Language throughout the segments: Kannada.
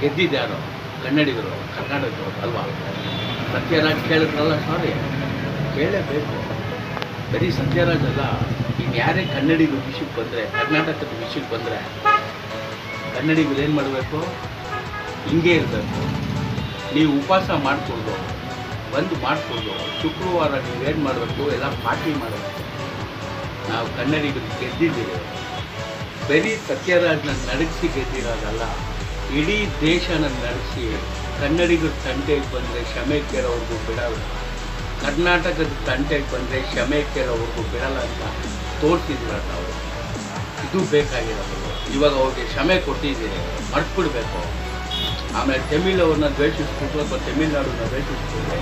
ಗೆದ್ದಿದ್ಯಾರು ಕನ್ನಡಿಗರು, ಕರ್ನಾಟಕದವರು ಅಲ್ವಾ? ಸತ್ಯರಾಜ್ ಕೇಳಿದ್ರಲ್ಲ ಸಾರಿ ಕೇಳಲೇಬೇಕು ಬರೀ ಸತ್ಯರಾಜ್ ಅಲ್ಲ ಯಾರೇ ಕನ್ನಡಿಗರು ವಿಷಯಕ್ಕೆ ಬಂದರೆ, ಕರ್ನಾಟಕದ ವಿಷಯಕ್ಕೆ ಬಂದರೆ, ಕನ್ನಡಿಗರು ಏನು ಮಾಡಬೇಕು? ಹಿಂಗೆ ಇರಬೇಕು. ನೀವು ಉಪವಾಸ ಮಾಡಿಕೊಂಡು ಬಂದು ಮಾಡಿಕೊಂಡು ಶುಕ್ರವಾರ ನೀವೇನು ಮಾಡಬೇಕು? ಎಲ್ಲ ಪಾರ್ಟಿ ಮಾಡಬೇಕು. ನಾವು ಕನ್ನಡಿಗರು ಗೆದ್ದಿದ್ದೀವಿ. ಬರೀ ಸತ್ಯರಾಜ್ನ ನಡೆಸಿ ಗೆದ್ದಿರೋದಲ್ಲ, ಇಡೀ ದೇಶನ ನಡೆಸಿ ಕನ್ನಡಿಗರ ತಂಟೆಗೆ ಬಂದರೆ ಕ್ಷಮೆ ಕೇಳೋರ್ಗೂ ಬಿಡಲ್ಲ. ಕರ್ನಾಟಕದ ತಂಟೆಗೆ ಬಂದರೆ ಕ್ಷಮೆ ಕೇಳೋರ್ಗೂ ಬಿಡಲ್ಲ ಅಂತ ತೋರಿಸಿದ್ರ ನಾವು ಇದು ಬೇಕಾಗಿರೋದು. ಇವಾಗ ಅವ್ರಿಗೆ ಕ್ಷಮೆ ಕೊಟ್ಟಿದ್ದೀರಿ ಮರ್ತ್ಬಿಡ್ಬೇಕು ಆಮೇಲೆ ತಮಿಳು ಅವ್ರನ್ನ ದ್ವೇಷಿಸ್ಬಿಟ್ಟು ಅಥವಾ ತಮಿಳ್ನಾಡನ್ನ ದ್ವೇಷಿಸ್ಬಿಟ್ಟು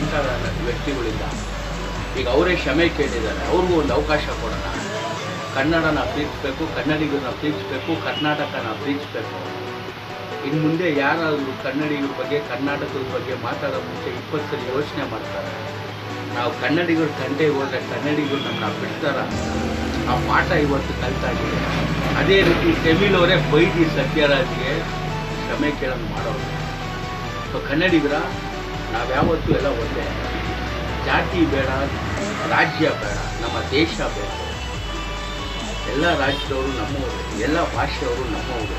ಇಂಥ ವ್ಯಕ್ತಿಗಳಿಂದ ಈಗ ಅವರೇ ಕ್ಷಮೆ ಕೇಳಿದ್ದಾರೆ. ಅವ್ರಿಗೂ ಒಂದು ಅವಕಾಶ ಕೊಡೋಣ. ಕನ್ನಡನ ಪ್ರೀತಿಸ್ಬೇಕು, ಕನ್ನಡಿಗರನ್ನ ಪ್ರೀತಿಸ್ಬೇಕು, ಕರ್ನಾಟಕನ ಪ್ರೀತಿಸ್ಬೇಕು. ಇನ್ನು ಮುಂದೆ ಯಾರಾದರೂ ಕನ್ನಡಿಗರ ಬಗ್ಗೆ, ಕರ್ನಾಟಕದ ಬಗ್ಗೆ ಮಾತಾಡೋ ಮುಂಚೆ ಇಪ್ಪತ್ತು ಸಲ ಯೋಚನೆ ಮಾಡ್ತಾರೆ. ನಾವು ಕನ್ನಡಿಗರು ತಂಡೆ ಹೋದರೆ ಕನ್ನಡಿಗರು ನಮ್ಮನ್ನ ಬಿಡ್ತಾರ? ಆ ಪಾಠ ಇವತ್ತು ಕಲಿತಾಗಿದೆ ಅದೇ ರೀತಿ ತಮಿಳವರೇ ಬೈದಿ ಸತ್ಯರಾಜ್ಗೆ ಕ್ಷಮೆ ಕೇಳೋದು ಮಾಡೋರು. ಸೊ ಕನ್ನಡಿಗರ, ನಾವು ಯಾವತ್ತೂ ಎಲ್ಲ ಒಂದೇ. ಜಾತಿ ಬೇಡ, ರಾಜ್ಯ ಬೇಡ, ನಮ್ಮ ದೇಶ ಬೇಕು ಎಲ್ಲ ರಾಜ್ಯದವರು ನಮ್ಮವರು, ಎಲ್ಲ ಭಾಷೆಯವರು ನಮ್ಮವರು.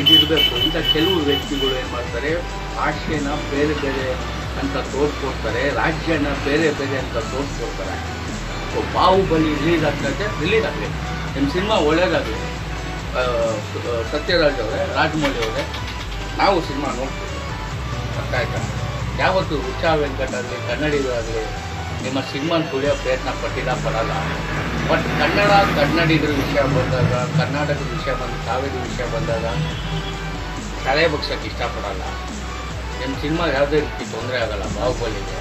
ಇದಿರಬೇಕು ಇಂಥ ಕೆಲವು ವ್ಯಕ್ತಿಗಳು ಏನು ಮಾಡ್ತಾರೆ, ಭಾಷೆನ ಬೇರೆ ಬೇರೆ ಅಂತ ತೋರಿಸ್ಕೊಡ್ತಾರೆ, ರಾಜ್ಯನ ಬೇರೆ ಬೇರೆ ಅಂತ ತೋರಿಸ್ಕೊಡ್ತಾರೆ. ಬಾಹುಬಲಿ ರಿಲೀಸ್ ಆಗ್ತದೆ ರಿಲೀಸ್ ಆಗಲಿ. ನಿಮ್ಮ ಸಿನಿಮಾ ಒಳ್ಳೇದಾಗಲಿ. ಸತ್ಯರಾಜ್ ಅವರೇ, ರಾಜಮೌಳಿ ಅವರೇ, ನಾವು ಸಿನಿಮಾ ನೋಡ್ತೀವಿ. ಆಯ್ತಾ? ಯಾವತ್ತು ಉಚ್ಚಾ ವೆಂಕಟ್ ಆಗಲಿ, ಕನ್ನಡಿಗರಾಗಲಿ ನಿಮ್ಮ ಸಿನಿಮಾನ ತುಳಿಯೋ ಪ್ರಯತ್ನ ಪಟ್ಟಿಲ್ಲ ಪಡಲ್ಲ ಬಟ್ ಕನ್ನಡ, ಕನ್ನಡಿಗರ ವಿಷಯ ಬಂದಾಗ, ಕರ್ನಾಟಕದ ವಿಷಯ ಬಂದು ಕಾವೇರಿ ವಿಷಯ ಬಂದಾಗ ತಲೆ ಬಗ್ಸೋಕ್ಕೆ ಇಷ್ಟಪಡಲ್ಲ. ನಿಮ್ಮ ಸಿನಿಮಾ ಯಾವುದೇ ರೀತಿ ತೊಂದರೆ ಆಗಲ್ಲ ಬಾಹುಬಲಿಗೆ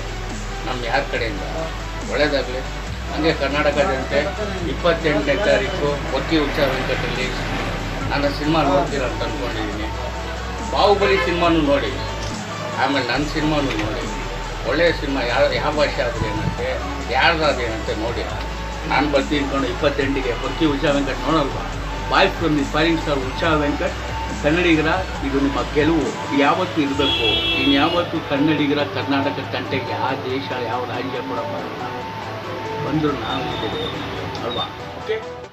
ನಮ್ಮ ಯಾರ ಕಡೆಯಿಂದ? ಒಳ್ಳೇದಾಗಲಿ. ಹಾಗೆ ಕರ್ನಾಟಕದಂತೆ ಇಪ್ಪತ್ತೆಂಟನೇ ತಾರೀಕು ಒಕ್ಕಿ ಉತ್ಸವ ವೆಂಕಟಲ್ಲಿ ನನ್ನ ಸಿನಿಮಾ ನೋಡ್ತೀರ ಅಂತ ಅಂದ್ಕೊಂಡಿದ್ದೀನಿ. ಬಾಹುಬಲಿ ಸಿನಿಮಾನು ನೋಡಿ. ಆಮೇಲೆ ನನ್ನ ಸಿನಿಮಾನು ನೋಡಿ. ಒಳ್ಳೆಯ ಸಿನಿಮಾ ಯಾವ ಯಾವ ಭಾಷೆ ಆದ್ರೆ ಏನಂತೆ ಯಾರ್ದಾದ್ರೆ ಏನಂತೆ ನೋಡಿ. ನಾನು ಬರ್ತೀನಿ ಇಟ್ಕೊಂಡು ಇಪ್ಪತ್ತೆಂಟಿಗೆ ಬರ್ತೀವಿ Usha Venkat ನೋಡಲ್ವಾ? Bye from the fine star Usha Venkat, ಕನ್ನಡಿಗರ, ಇದು ನಿಮ್ಮ ಗೆಲುವು. ಯಾವತ್ತು ಇರಬೇಕು. ಇನ್ಯಾವತ್ತು ಕನ್ನಡಿಗರ ಕರ್ನಾಟಕ ತಂಟೆಗೆ ಯಾವ ದೇಶ ಯಾವ ರಾಜ್ಯ ಕೂಡ ಬರಲ್ಲ. ಬಂದರೂ ನಾವು ಅಲ್ವಾ? ಓಕೆ